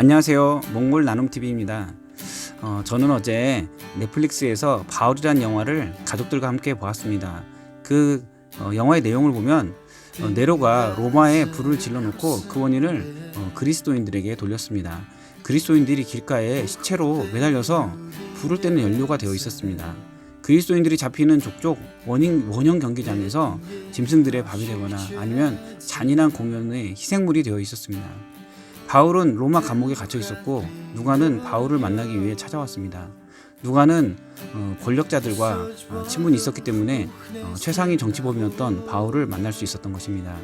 안녕하세요. 몽골 나눔TV입니다. 어, 저는 어제 넷플릭스에서 바울이라는 영화를 가족들과 함께 보았습니다. 그 어, 영화의 내용을 보면 어, 네로가 로마에 불을 질러놓고 그 원인을 어, 그리스도인들에게 돌렸습니다. 그리스도인들이 길가에 시체로 매달려서 불을 때는 연료가 되어 있었습니다. 그리스도인들이 잡히는 족족 원인, 원형 경기장에서 짐승들의 밥이 되거나 아니면 잔인한 공연의 희생물이 되어 있었습니다. 바울은 로마 감옥에 갇혀 있었고 누가는 바울을 만나기 위해 찾아왔습니다. 누가는 어, 권력자들과 어, 친분이 있었기 때문에 어, 최상위 정치범이었던 바울을 만날 수 있었던 것입니다.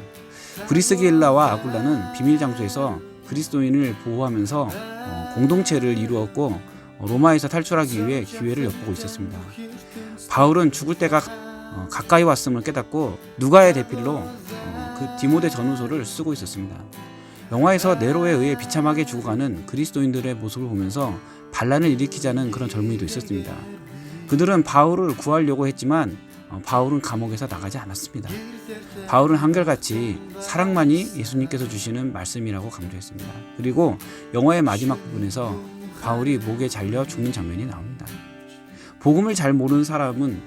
브리스길라와 아굴라는 비밀 장소에서 그리스도인을 보호하면서 어, 공동체를 이루었고 어, 로마에서 탈출하기 위해 기회를 엿보고 있었습니다. 바울은 죽을 때가 어, 가까이 왔음을 깨닫고 누가의 대필로 어, 그 디모데 전후소를 쓰고 있었습니다. 영화에서 네로에 의해 비참하게 죽어가는 그리스도인들의 모습을 보면서 반란을 일으키자는 그런 젊은이도 있었습니다. 그들은 바울을 구하려고 했지만 어, 바울은 감옥에서 나가지 않았습니다. 바울은 한결같이 사랑만이 예수님께서 주시는 말씀이라고 강조했습니다. 그리고 영화의 마지막 부분에서 바울이 목에 잘려 죽는 장면이 나옵니다. 복음을 잘 모르는 사람은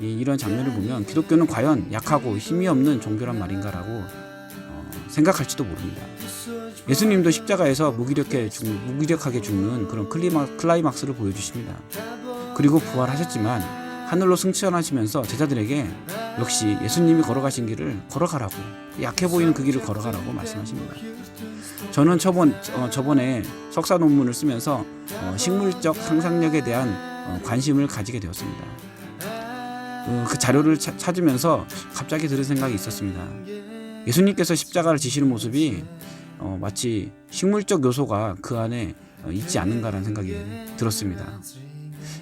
이- 이런 장면을 보면 기독교는 과연 약하고 힘이 없는 종교란 말인가라고 어, 생각할지도 모릅니다. 예수님도 십자가에서 무기력하게, 죽, 무기력하게 죽는 그런 클리마, 클라이막스를 보여주십니다. 그리고 부활하셨지만 하늘로 승천하시면서 제자들에게 역시 예수님이 걸어가신 길을 걸어가라고 약해 보이는 그 길을 걸어가라고 말씀하십니다. 저는 저번 어, 저번에 석사 논문을 쓰면서 어, 식물적 상상력에 대한 어, 관심을 가지게 되었습니다. 어, 그 자료를 차- 찾으면서 갑자기 들은 생각이 있었습니다. 예수님께서 십자가를 지시는 모습이 어, 마치 식물적 요소가 그 안에 어, 있지 않는가라는 생각이 들었습니다.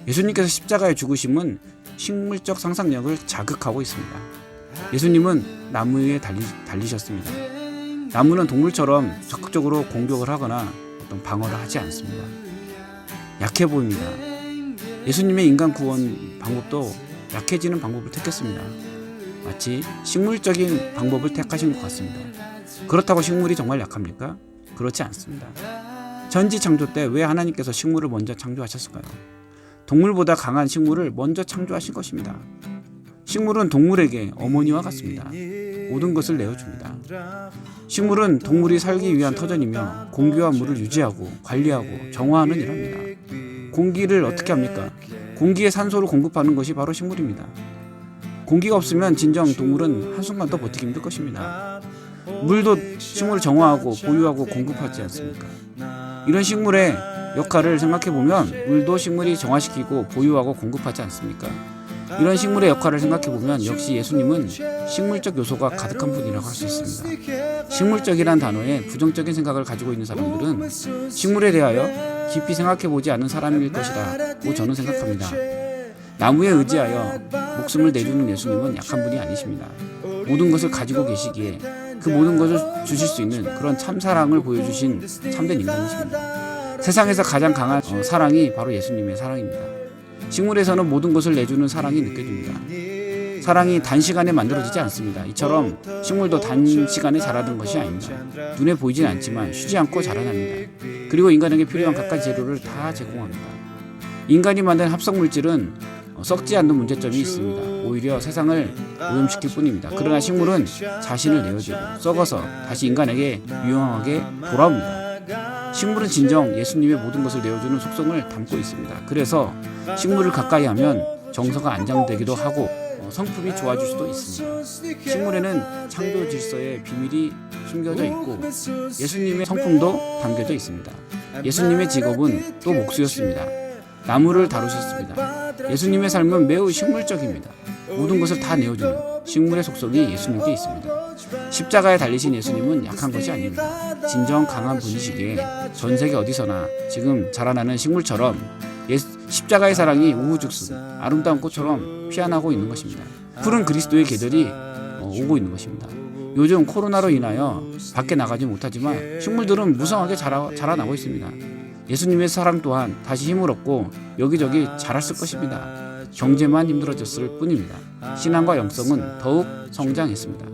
예수님께서 십자가의 죽으심은 식물적 상상력을 자극하고 있습니다. 예수님은 나무 위에 달리, 달리셨습니다. 나무는 동물처럼 적극적으로 공격을 하거나 어떤 방어를 하지 않습니다. 약해 보입니다. 예수님의 인간 구원 방법도 약해지는 방법을 택했습니다. 마치 식물적인 방법을 택하신 것 같습니다. 그렇다고 식물이 정말 약합니까? 그렇지 않습니다. 전지 창조 때 왜 하나님께서 식물을 먼저 창조하셨을까요? 동물보다 강한 식물을 먼저 창조하신 것입니다. 식물은 동물에게 어머니와 같습니다. 모든 것을 내어줍니다. 식물은 동물이 살기 위한 터전이며 공기와 물을 유지하고 관리하고 정화하는 일합니다. 공기를 어떻게 합니까? 공기에 산소를 공급하는 것이 바로 식물입니다. 공기가 없으면 진정 동물은 한순간도 버티기 힘들 것입니다. 물도 식물을 정화하고 보유하고 공급하지 않습니까? 이런 식물의 역할을 생각해 보면 물도 식물이 정화시키고 보유하고 공급하지 않습니까? 이런 식물의 역할을 생각해 보면 역시 예수님은 식물적 요소가 가득한 분이라고 할 수 있습니다. 식물적이란 단어에 부정적인 생각을 가지고 있는 사람들은 식물에 대하여 깊이 생각해 보지 않은 사람일 것이라고 저는 생각합니다. 나무에 의지하여 목숨을 내주는 예수님은 약한 분이 아니십니다. 모든 것을 가지고 계시기에 그 모든 것을 주실 수 있는 그런 참 사랑을 보여주신 참된 인간이십니다. 세상에서 가장 강한 어, 사랑이 바로 예수님의 사랑입니다. 식물에서는 모든 것을 내주는 사랑이 느껴집니다. 사랑이 단시간에 만들어지지 않습니다. 이처럼 식물도 단시간에 자라는 것이 아닙니다. 눈에 보이진 않지만 쉬지 않고 자라납니다. 그리고 인간에게 필요한 각가지 재료를 다 제공합니다. 인간이 만든 합성 물질은 어, 썩지 않는 문제점이 있습니다. 오히려 세상을 오염시킬 뿐입니다. 그러나 식물은 자신을 내어주고 썩어서 다시 인간에게 유용하게 돌아옵니다. 식물은 진정 예수님의 모든 것을 내어주는 속성을 담고 있습니다. 그래서 식물을 가까이 하면 정서가 안정되기도 하고 어, 성품이 좋아질 수도 있습니다. 식물에는 창조 질서의 비밀이 숨겨져 있고 예수님의 성품도 담겨져 있습니다. 예수님의 직업은 또 목수였습니다. 나무를 다루셨습니다. 예수님의 삶은 매우 식물적입니다. 모든 것을 다 내어주는 식물의 속성이 예수님께 있습니다. 십자가에 달리신 예수님은 약한 것이 아닙니다. 진정 강한 분이시기에 전 세계 어디서나 지금 자라나는 식물처럼 예, 십자가의 사랑이 우후죽순 아름다운 꽃처럼 피어나고 있는 것입니다. 푸른 그리스도의 계절이 어, 오고 있는 것입니다. 요즘 코로나로 인하여 밖에 나가지 못하지만 식물들은 무성하게 자라, 자라나고 있습니다. 예수님의 사랑 또한 다시 힘을 얻고 여기저기 자랐을 것입니다. 경제만 힘들어졌을 뿐입니다. 신앙과 영성은 더욱 성장했습니다.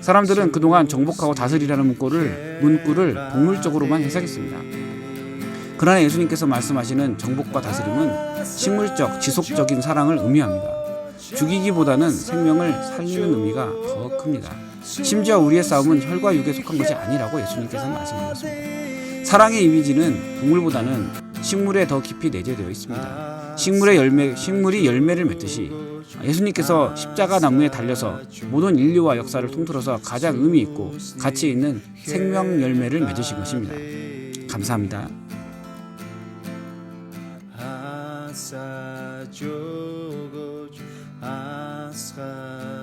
사람들은 그동안 정복하고 다스리라는 문구를 문구를 동물적으로만 해석했습니다. 그러나 예수님께서 말씀하시는 정복과 다스림은 식물적, 지속적인 사랑을 의미합니다. 죽이기보다는 생명을 살리는 의미가 더 큽니다. 심지어 우리의 싸움은 혈과 육에 속한 것이 아니라고 예수님께서 말씀하셨습니다. 사랑의 이미지는 동물보다는 식물에 더 깊이 내재되어 있습니다. 식물의 열매, 식물이 열매를 맺듯이 예수님께서 십자가 나무에 달려서 모든 인류와 역사를 통틀어서 가장 의미 있고 가치 있는 생명 열매를 맺으신 것입니다. 감사합니다. 아사조고 아사조